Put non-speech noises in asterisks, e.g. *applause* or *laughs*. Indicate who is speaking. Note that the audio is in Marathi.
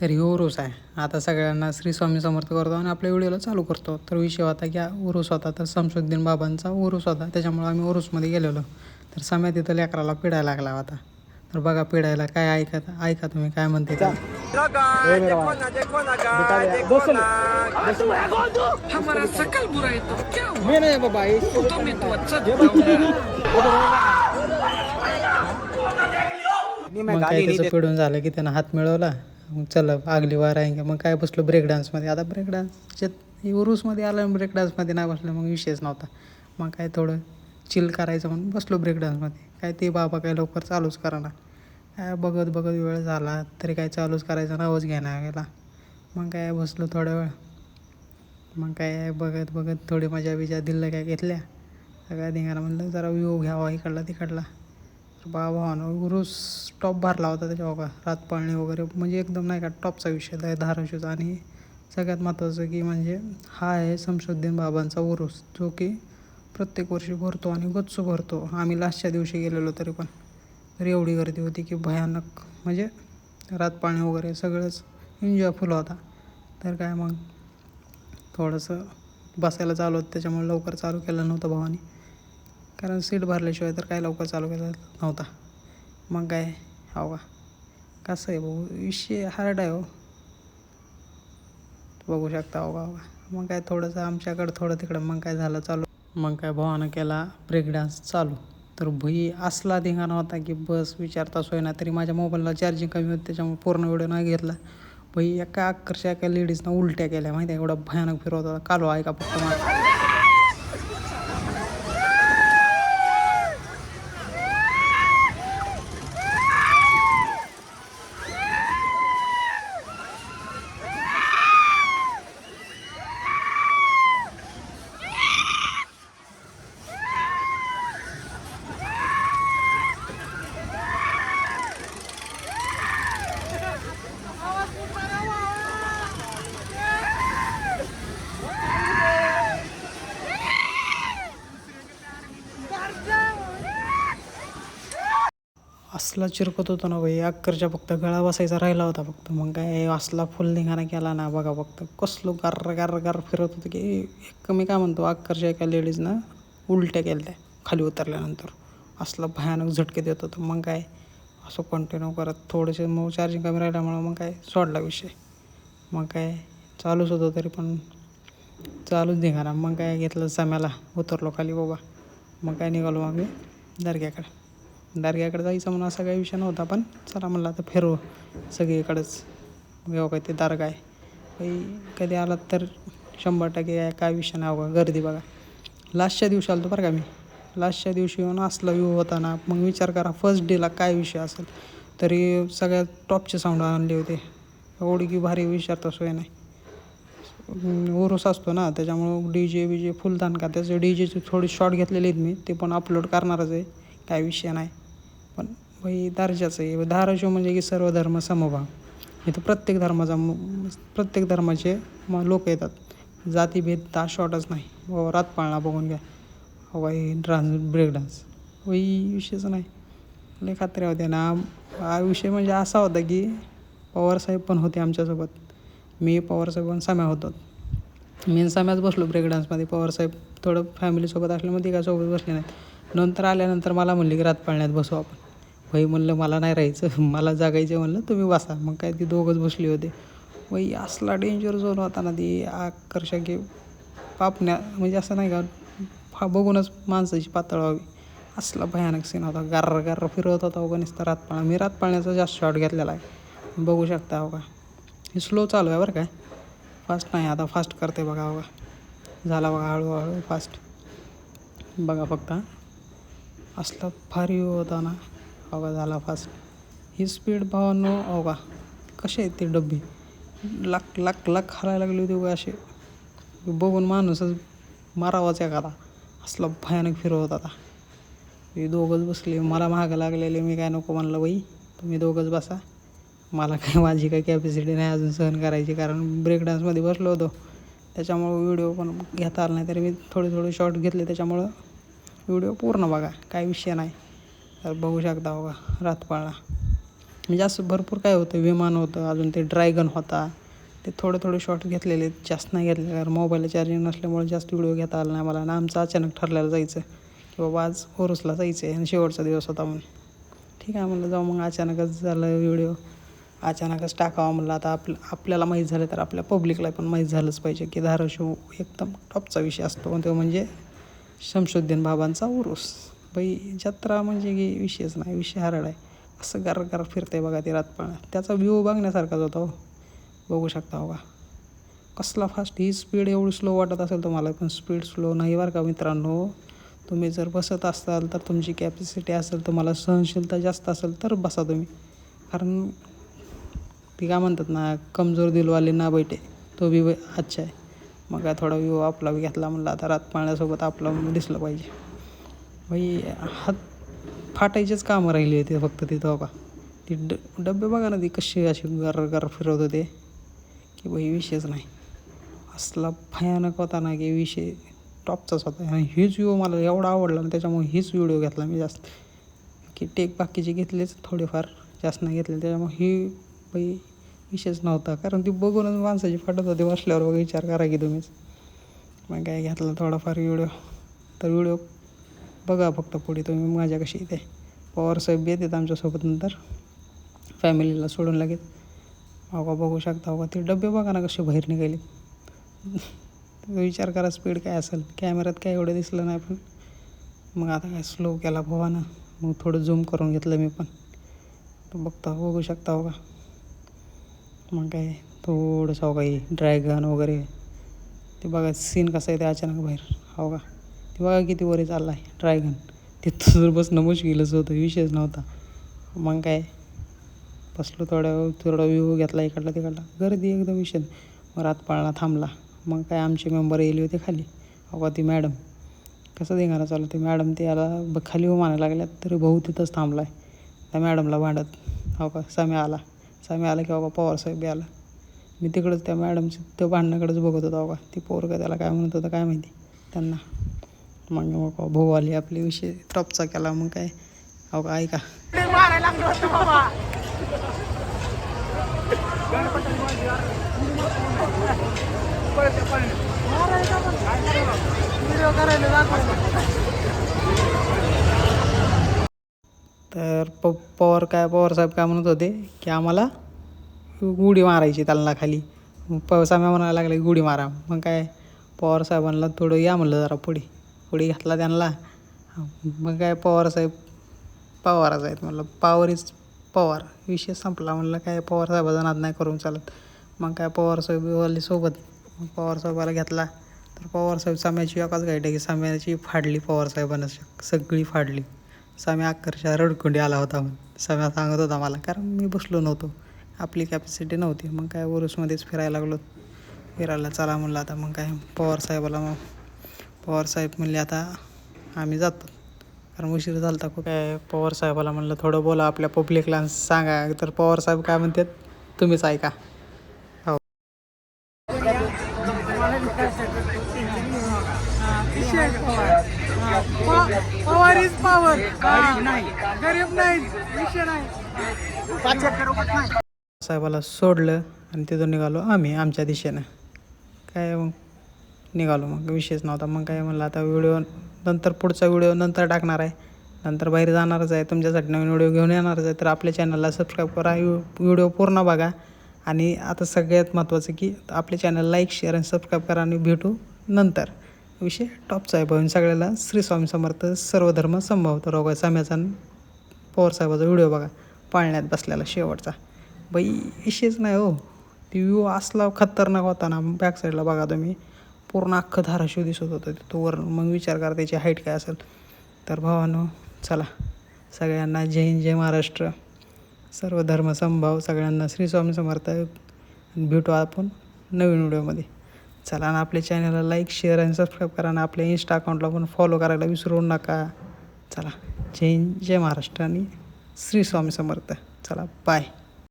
Speaker 1: तर ही उरूस आहे. आता सगळ्यांना श्री स्वामी समर्थ करतो आणि आपल्या व्हिडिओला चालू करतो. तर विषय होता की उरूस होता तर शमसुद्दीन बाबांचा उरूस होता. त्याच्यामुळे आम्ही उरूसमध्ये गेलेलो. तर समय तिथं लेकराला पिडायला लागला होता. तर बघा पिडायला काय ऐकत ऐका तुम्ही काय म्हणते मग काय त्याचं पिढून झालं की त्यानं हात मिळवला? मग चला आगली वार आहे. मग काय बसलो ब्रेक डान्समध्ये आता ब्रेक डान्सच्या उरूसमध्ये आलं ब्रेक डान्समध्ये नाही बसलं मग विषयच नव्हता. मग काय थोडं चिल करायचं म्हणून बसलो ब्रेक डान्समध्ये काय ते बाबा काय लवकर चालूच ना काय बघत बघत वेळ झाला तरी काय चालूच करायचा नावच घ्यायला गेला. मग काय बसलो थोडा वेळ. मग काय बघत बघत थोडी मजा बिजा दिलं काय घेतल्या. सगळ्या धिंगाणा म्हणलं जरा व्ह्यू घ्यावा इकडला तिकडला बा बाबा भावानं गुरुस टॉप भरला होता त्याच्या बघा रातपाळणी वगैरे. म्हणजे एकदम नाही का टॉपचा विषय आहे धाराशिवचा. आणि सगळ्यात महत्त्वाचं की म्हणजे हा आहे शमशुद्दीन बाबांचा उरूस जो की प्रत्येक वर्षी भरतो आणि गच्चू भरतो. आम्ही लास्टच्या दिवशी गेलेलो तरी पण. तर एवढी गर्दी होती की भयानक. म्हणजे रातपाळणी वगैरे सगळंच एन्जॉय फुल होता. तर काय मग थोडंसं बसायला चालू होतं. त्याच्यामुळे लवकर चालू केलं नव्हतं भावानी. कारण सीट भरल्याशिवाय तर काय लवकर चालू केला नव्हता. मग काय? हो का? कसं आहे भाऊ? विषय हार्ड आहे हो. बघू शकता हो का? का? मग काय थोडंसं आमच्याकडं थोडं तिकडं मग काय झालं चालू. मग काय भावानं केला ब्रेक डान्स चालू. तर भुई असला धिंगाणा होता की बस विचारता सोय ना तरी माझ्या मोबाईलला चार्जिंग कमी होती त्याच्यामुळे पूर्ण व्हिडिओ नाही घेतला. भाई एका अक्षरशः एका लेडीजनं उलट्या केल्या माहिती आहे एवढा भयानक फिरवत होता. कालो आहे का फक्त मला असला चिरकत होतो ना भाई अक्करच्या फक्त गळा बसायचा राहिला होता फक्त. मग काय असला फुल धिंगाणा केला ना बघा फक्त कसलो गार गार गार फिरत होतं की एक मी काय म्हणतो अक्करच्या एका लेडीजनं उलट्या केल्या त्या खाली उतरल्यानंतर. असला भयानक झटके देत होतं. मग काय असं कंटिन्यू करत थोडेसे मग चार्जिंग कमी राहिल्यामुळं मग काय सोडला विषय. मग काय चालूच होतं तरी पण चालूच निघाला. मग काय घेतलं जम्याला उतरलो खाली बाबा. मग काय निघालो आम्ही दर्ग्याकडे. दार्ग्याकडे जायचं म्हणून असा काही विषय नव्हता पण चला म्हणलं आता फिरू सगळीकडेच. घेऊ काय ते दारगा आहे काही कधी आलात तर शंभर टक्के काय काय विषय नाही बघा गर्दी बघा. लास्टच्या दिवशी आलो बरं का मी. लास्टच्या दिवशी येऊन असला व्यू होता ना मग विचार करा फर्स्ट डेला काय विषय असेल. तरी सगळ्यात टॉपचे साऊंड आणले होते. एवढी की भारी विचारता सोय नाही. ओरोस असतो ना त्याच्यामुळं डी जे बी जे फुलदान का त्याचं डी जेचे थोडे शॉर्ट घेतलेले आहेत मी ते पण अपलोड करणारच आहे. काय विषय नाही. पण भाई दर्जाचं आहे. धाराशिव म्हणजे की सर्व धर्म समभाव इथं प्रत्येक धर्माचा प्रत्येक धर्माचे मग लोक येतात. जातीभेद दा शॉर्टच नाही. हो, व रातपाळणा बघून घ्या. हवाई डान्स ब्रेक डान्स वही विषयच नाही. लय खात्री होत्या ना. हा विषय म्हणजे असा होता की पवारसाहेब पण होते आमच्यासोबत. मी पवारसाहेब पण साम्या होतो. मी साम्याच सम्याच बसलो ब्रेक डान्समध्ये पवारसाहेब थोडं फॅमिलीसोबत असल्यामुळे काय सोबत बसले नाहीत. नंतर आल्यानंतर मला म्हणले की रात पाळण्यात बसू आपण. भाई म्हणलं मला नाही राहायचं *laughs* मला जागायचं म्हणलं तुम्ही बसा. मग काय ती दोघंच बसली होते. वही असला डेंजर झोन होता ना ती आकर्षक की पापण्या म्हणजे असं नाही का फा बघूनच माणसाची पातळ व्हावी. असला भयानक सीन होता. गार्र गार्र फिरवत होता हो वगैरे नुसतं रातपाळा मी रातपाळण्याचा जास्त शॉट घेतलेला आहे. बघू शकता हो का? हे स्लो चालू आहे बरं काय फास्ट नाही आता फास्ट करते बघा हो बघा झाला बघा हळूहळू फास्ट बघा फक्त असला भारी होता ना अवघा झाला फास्ट ही स्पीड भावानो अवघा. कसे आहेत ते डब्बी? लाख लाख लाख हलायला लागली होती बघा असे बघून माणूसच मारावाच एखादा असला भयानक फिरवत आता. हे दोघंच बसले. मला महाग लागलेले मी काय नको म्हणलं बाई. तुम्ही दोघंच बसा. मला काय माझी काही कॅपॅसिटी नाही अजून सहन करायची कारण ब्रेक डान्समध्ये बसलो होतो. त्याच्यामुळं व्हिडिओ पण घेता आला नाही तरी मी थोडे थोडे शॉर्ट घेतले. त्याच्यामुळं व्हिडिओ पूर्ण बघा काय विषय नाही. तर बघू शकता बघा रातपाळा. म्हणजे असं भरपूर काय होतं विमान होतं अजून ते ड्रॅगन होता. ते थोडे थोडे शॉट घेतलेले जास्त नाही घेतले कारण मोबाईलला चार्जिंग नसल्यामुळे जास्त व्हिडिओ घेता आला नाही मला आणि आमचं अचानक ठरलेलं जायचं की बाबा आज ओरुसला जायचं आहे आणि शेवटचा दिवस होता म्हणून. ठीक आहे म्हणलं जाऊ मग अचानकच झालं व्हिडिओ अचानकच टाकावा म्हणलं. आता आप आपल्याला माहीत झालं तर आपल्या पब्लिकला पण माहीत झालंच पाहिजे की धाराशिव एकदम टॉपचा विषय असतो. तो म्हणजे शमशुद्दीन बाबांचा उरूस. बाई जत्रा म्हणजे की विषयच नाही विषय हरड आहे. असं गार गार फिरतंय बघा ते रातपणा त्याचा व्ह्यू बघण्यासारखाच होता हो. बघू शकता हो का कसला फास्ट ही स्पीड एवढी स्लो वाटत असेल तुम्हाला पण स्पीड स्लो नाही बरं का मित्रांनो. तुम्ही जर बसत असाल तर तुमची कॅपॅसिटी असेल तुम्हाला सहनशीलता जास्त असेल तर बसा तुम्ही. कारण ती काय म्हणतात ना कमजोर दिलवाले ना बैठे तो बी अच्छा आहे. मग काय थोडा व्ह्यू आपला घेतला म्हणलं आता रात पाळण्यासोबत आपलं दिसलं पाहिजे. भाई हात फाटायचेच कामं राहिली होते फक्त तिथं बाबा का ती ड डबे बघा ना ती कशी अशी गर गर फिरवत होते. की बाई विषयच नाही. असला भयानक होता ना की विषय टॉपचाच होता. आणि हीच व्हिडिओ मला एवढा आवडला ना त्याच्यामुळे हीच व्हिडिओ घेतला मी जास्त. की टेक बाकीचे घेतलेच थोडेफार जास्त नाही घेतले त्याच्यामुळे ही बाई विषयच नव्हता. कारण ती बघूनच माणसाची फाटत होती बसल्यावर बघा विचार करा की तुम्हीच. मग काय घेतला थोडाफार व्हिडिओ तर व्हिडिओ बघा फक्त पुढे तुम्ही माझ्या कशी ते पवार साहेब येतात आमच्यासोबत नंतर. फॅमिलीला सोडून लागेल अहो बघू शकता अहो का ते डबे बघा ना कसे बाहेर निघाले. विचार करा स्पीड काय असेल. कॅमेऱ्यात काय एवढं दिसलं नाही पण. मग आता काय स्लो केला ना मग थोडं झूम करून घेतलं मी पण. बघता बघू शकता हो का मग काय थोडंसं हो काही ड्रॅगन वगैरे. ते बघा सीन कसं आहे ते अचानक बाहेर. हो का? ते बघा किती वरे चालला आहे ड्रॅगन तिथं जर बसणं मुश्किलच होतं विषयच नव्हता. मग काय? बसलो थोड्या वेळ थोडा व्ह्यू घेतला इकडला तिकडला. गर्दी एकदम विषय मग रातपाळला थांबला. मग काय आमचे मेंबर येले होते खाली. हो अगं ती मॅडम कसं धिंगाणं चालू? ते मॅडम ते याला ब खाली उभं म्हणायला लागल्यात तरी भाऊ तिथंच थांबला आहे त्या मॅडमला भांडत. हो का साम्या आला. साम्या आला की अगं पवार साहेब बी आला. मी तिकडंच त्या मॅडमच्या त्या भांडणाकडेच बघत होतो अगं ती पोर का त्याला काय म्हणत होतं काय माहिती? त्यांना. मग मग भाऊ आली आपले विषय टॉपचा केला. मग काय? अहो का ऐका *laughs* तर प पवार काय पवार साहेब काय म्हणत होते की आम्हाला उडी मारायची त्यांना खाली मग प साम्या म्हणायला लागला की उडी मारा. मग काय पवार साहेबांना थोडं या म्हणलं जरा पुढे. पुढे घातला त्यांना. मग काय पवार साहेब पवारच आहेत म्हणलं. Power is Pawar. विषय संपला म्हणलं काय पवार साहेबाचा नाद नाही करून चालत. मग काय पवार साहेब सोबत मग पवार साहेबाला घेतला. तर पवार साहेब साम्याची एकाच गाईट आहे की साम्याची फाडली पवारसाहेबांना सगळी फाडली. साम्या अक्षरशः रडकुंडी आला होता म्हणून. साम्या सांगत होता मला कारण मी बसलो नव्हतो. आपली कॅपॅसिटी नव्हती. मग काय ओरुसमध्येच फिरायला लागलो. फिरायला चला म्हणलं आता. मग काय पवार साहेबाला मग पवार साहेब म्हणले आता आम्ही जातो. कारण उशीर झाला होता खूप. काय पवार साहेबाला म्हणलं थोडं बोला आपल्या पब्लिकला सांगा. तर पवार साहेब काय म्हणतात तुम्हीच ऐका. हो.
Speaker 2: Power is power. गरीब नाही. विषय नाही.
Speaker 1: साहेबाला सोडलं आणि तिथून निघालो आम्ही आमच्या दिशेनं. काय मग? निघालो मग. विषयच नव्हता. मग काय म्हणलं आता व्हिडिओ नंतर पुढचा व्हिडिओ नंतर टाकणार आहे. नंतर बाहेर जाणारच आहे. तुमच्यासाठी नवीन व्हिडिओ घेऊन येणारच आहे. तर आपल्या चॅनलला सबस्क्राईब करा. व्हिडिओ पूर्ण बघा. आणि आता सगळ्यात महत्त्वाचं की आपल्या चॅनल लाईक शेअर आणि सबस्क्राईब करा आणि भेटू नंतर. विषय टॉपचा आहे भाऊन सगळ्याला श्री स्वामी समर्थ सर्वधर्म धर्म संभावतो रोग साम्याचा पवारसाहेबाचा पवार साहेबाचा व्हिडिओ बघा पाळण्यात बसलेला शेवटचा. बाई विषयच नाही हो. ती व्ह्यू असला खतरनाक होता ना बॅक साईडला बघा तुम्ही. पूर्ण अख्खं धाराशिव दिसत होतं तो वर मग विचार करा त्याची हाईट काय असेल. तर भावानो चला. सगळ्यांना जय हिंद जय महाराष्ट्र. सर्व धर्म समभाव सगळ्यांना श्री स्वामी समर्थ. भेटू आपण नवीन व्हिडिओमध्ये. चला आणि आपल्या चॅनलला लाईक शेअर आणि सबस्क्राईब करा आणि आपल्या इन्स्टा अकाउंटला पण फॉलो करायला विसरू नका. चला. जय जय महाराष्ट्र आणि श्री स्वामी समर्थ. चला बाय